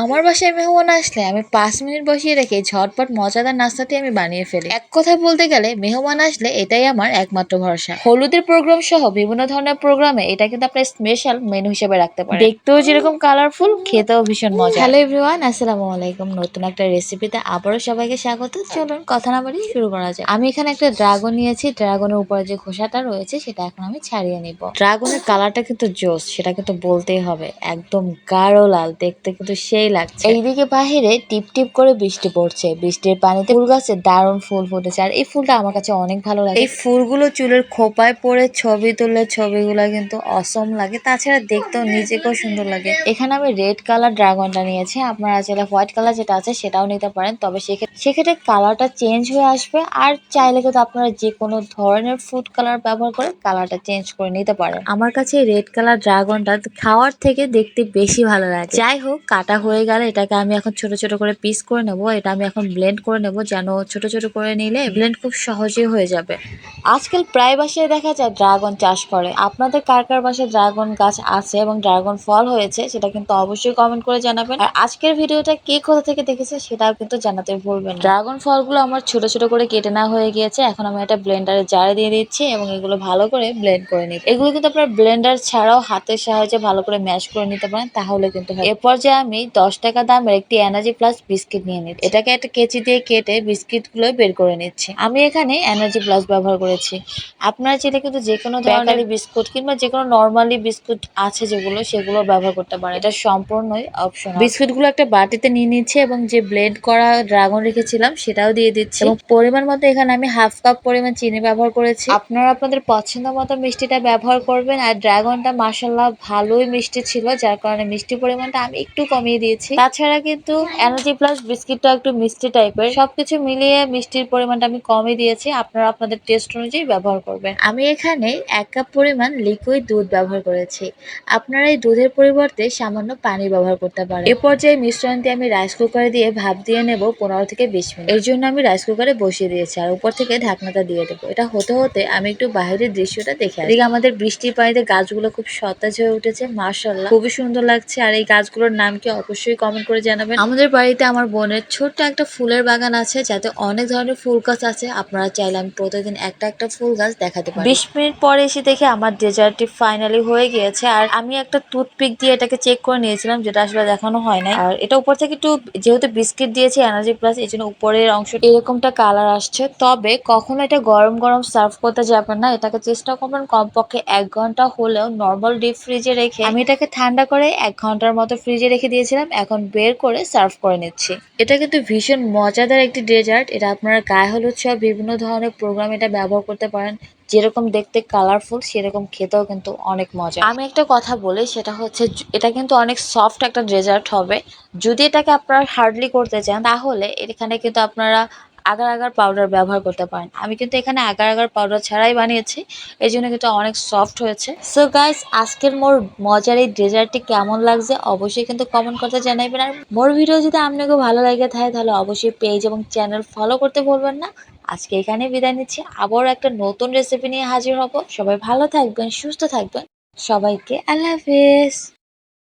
আমার বাসায় মেহমান আসলে আমি পাঁচ মিনিট বসিয়ে রেখে ঝটপট মজাদার নাস্তাটি আমি বানিয়ে ফেলি। এক কথায় বলতে গেলে, মেহমান আসলে এটাই আমার একমাত্র ভরসা। হলুদের প্রোগ্রাম সহ বিভিন্ন ধরনের প্রোগ্রামে এটা কিন্তু আপনার স্পেশাল মেনু হিসেবে রাখতে পারেন। দেখতেও যেরকম কালারফুল খেতেও ভীষণ মজা হ্যালো এভরিওয়ান আসসালামু আলাইকুম। নতুন একটা রেসিপিতে আবারও সবাইকে স্বাগত। চলুন কথা না বাড়িয়ে শুরু করা যায় আমি এখানে একটা ড্রাগন নিয়েছি। ড্রাগনের উপরে যে খোসাটা রয়েছে, সেটা এখন আমি ছাড়িয়ে নিব। ড্রাগনের কালারটা কিন্তু জোস, সেটা কিন্তু বলতেই হবে। একদম গাঢ় লাল, দেখতে কিন্তু সেই লাগছে। এইদিকে বাহিরে টিপ টিপ করে বৃষ্টি পড়ছে। বৃষ্টির পানিতে ফুল গাছে দারুণ ফুল ফুটেছে। আর এই ফুলটা আমার কাছে অনেক ভালো লাগে। এই ফুলগুলো চুলের খোপায় পরে ছবি তুললে ছবিগুলো কিন্তু অসম লাগে। তাছাড়া দেখতেও নিজেকেও সুন্দর লাগে। এখানে আমি রেড কালার ড্রাগনটা নিয়েছি। আপনারা চাইলে হোয়াইট কালার যেটা আছে সেটাও নিতে পারেন। তবে সেক্ষেত্রে সেক্ষেত্রে কালারটা চেঞ্জ হয়ে আসবে। আর চাইলে কিন্তু আপনারা যে কোনো ধরনের ফুড কালার ব্যবহার করে কালারটা চেঞ্জ করে নিতে পারেন। আমার কাছে রেড কালার ড্রাগনটা খাওয়ার থেকে দেখতে বেশি ভালো লাগে। যাই হোক কাটা হয়ে গেলে এটাকে আমি এখন ছোট ছোট করে পিস করে নেব। এটা আমি এখন ব্লেন্ড করে নেব যেন ছোট ছোট করে নিলে ব্লেন্ড খুব সহজেই হয়ে যাবে। আজকাল প্রায় বাসায় দেখা যায় ড্রাগন চাষ করে। আপনাদের কার কার বাসায় ড্রাগন গাছ আছে এবং ড্রাগন ফল হয়েছে সেটা কিন্তু অবশ্যই কমেন্ট করে জানাবেন। আর আজকের ভিডিওটা কে কোথা থেকে দেখেছে সেটাও কিন্তু জানাতে ভুলবেন ড্রাগন ফলগুলো আমার ছোট ছোট করে কেটে নেওয়া হয়ে গিয়েছে। এখন আমি এটা ব্লেন্ডারে জারে দিয়ে দিচ্ছি এবং এগুলো ভালো করে ব্লেন্ড করে নিই এগুলো কিন্তু আপনার ব্লেন্ডার ছাড়াও হাতের সাহায্যে ভালো করে ম্যাশ করে নিতে পারেন, তাহলে কিন্তু হয়। এরপর যে আমি দশ টাকা দামের একটি এনার্জি প্লাস বিস্কিট নিয়ে নিচ্ছি। এটাকে একটা কেচি দিয়ে কেটে বিস্কিটগুলো বের করে নিচ্ছি। আমি এখানে এনার্জি প্লাস ব্যবহার করেছি। আপনারা চাইলে কিন্তু যে কোনো ধরনের বিস্কুট কিংবা যে কোনো নর্মালি বিস্কুট আছে যেগুলো সেগুলো ব্যবহার করতে পারেন। এটা সম্পূর্ণই অপশন বিস্কুটগুলো একটা বাটিতে নিয়ে নিচ্ছি এবং যে ব্লেন্ড করা ড্রাগন রেখেছিলাম সেটাও দিয়ে দিচ্ছি। এবং পরিমাণ মতো এখানে আমি হাফ কাপ পরিমাণ চিনি ব্যবহার করেছি। আপনারা আপনাদের পছন্দ মতো মিষ্টিটা ব্যবহার করবেন। আর ড্রাগনটা মাসাল্লাহ ভালোই মিষ্টি ছিল যার কারণে মিষ্টি পরিমাণটা আমি একটু কমিয়ে দিয়েছি। তাছাড়া কিন্তু এনার্জি প্লাস বিস্কিটটা একটু মিষ্টি টাইপের। সবকিছু মিলিয়ে মিষ্টির পরিমাণটা আমি কমই দিয়েছি। আপনারা আপনাদের টেস্ট অনুযায়ী ব্যবহার করবেন। আমি এখানে এক কাপ পরিমাণ লিকুইড দুধ ব্যবহার করেছি। আপনারা এই দুধের পরিবর্তে সামান্য পানি ব্যবহার করতে পারেন। এ পর্যায়ে মিশ্রণটি আমি রাইস কুকারে দিয়ে ভাপ দিয়ে নেব পনেরো থেকে বিশ মিনিট। এর জন্য আমি রাইস কুকারে বসিয়ে দিয়েছি আর উপর থেকে ঢাকনাটা দিয়ে দেবো। এটা হতে হতে আমি একটু বাইরের দৃশ্যটা দেখে। এদিকে আমাদের বৃষ্টির পানিতে গাছগুলো খুব সতেজ হয়ে উঠেছে মার্শাল্লাহ খুবই সুন্দর লাগছে। আর এই গাছগুলোর নাম কি অবশ্যই কমেন্ট করে জানাবেন। আমাদের বাড়িতে আমার বোনের ছোট্ট একটা ফুলের বাগান আছে যাতে অনেক ধরনের ফুল গাছ আছে। আপনারা চাইলে আমি প্রতিদিন একটা একটা ফুল গাছ দেখাতে পারি। বিশ মিনিট পরে এসে দেখে আমার ডেজার্টটি ফাইনালি হয়ে গিয়েছে। আর আমি একটা টুথপিক দিয়ে এটাকে চেক করে নিয়েছিলাম যেটা আসলে দেখানো হয় না আর এটা উপর থেকে একটু যেহেতু বিস্কিট দিয়েছি এনার্জি প্লাস এই জন্য উপরের অংশ এরকমটা কালার আসছে। তবে কখনো এটা গরম গরম সার্ভ করতে যাবেন না। এটাকে চেষ্টা করবেন কমপক্ষে এক ঘণ্টা হলেও নর্মাল ডিপ ফ্রিজে রেখে। আমি এটাকে ঠান্ডা করে এক ঘণ্টার মতো ফ্রিজে রেখে দিয়েছিলাম। এখন বের করে সার্ভ করে নিচ্ছি। এটা কিন্তু ভীষণ মজাদার একটি ডেজার্ট। এটা আপনার গায়ে হলুদ সহ বিভিন্ন ধরনের প্রোগ্রাম এটা ব্যবহার করতে পারেন। যেরকম দেখতে কালারফুল সেরকম খেতেও কিন্তু অনেক মজা। আমি একটা কথা বলি, সেটা হচ্ছে এটা কিন্তু অনেক সফট একটা ডেজার্ট হবে। যদি এটাকে আপনারা হার্ডলি করতে চান, তাহলে এখানে কিন্তু আপনারা আগার আগার পাউডার ব্যবহার করতে পারেন। আমি কিন্তু এখানে আগার আগার পাউডার ছাড়াই বানিয়েছি। এই জন্য কিন্তু অনেক সফট হয়েছে। সো গাইস আজকের মোর মজার এই ডেজার্টটি কেমন লাগছে অবশ্যই কিন্তু কমেন্ট করতে জানাইবেন। আর মোর ভিডিও যদি আপনাকে ভালো লাগে থাকে, তাহলে অবশ্যই পেজ এবং চ্যানেল ফলো করতে ভুলবেন না। আজকে এখানে বিদায় নিচ্ছি। আবারও একটা নতুন রেসিপি নিয়ে হাজির হব। সবাই ভালো থাকবেন, সুস্থ থাকবেন। সবাইকে আল্লাহ হাফেজ।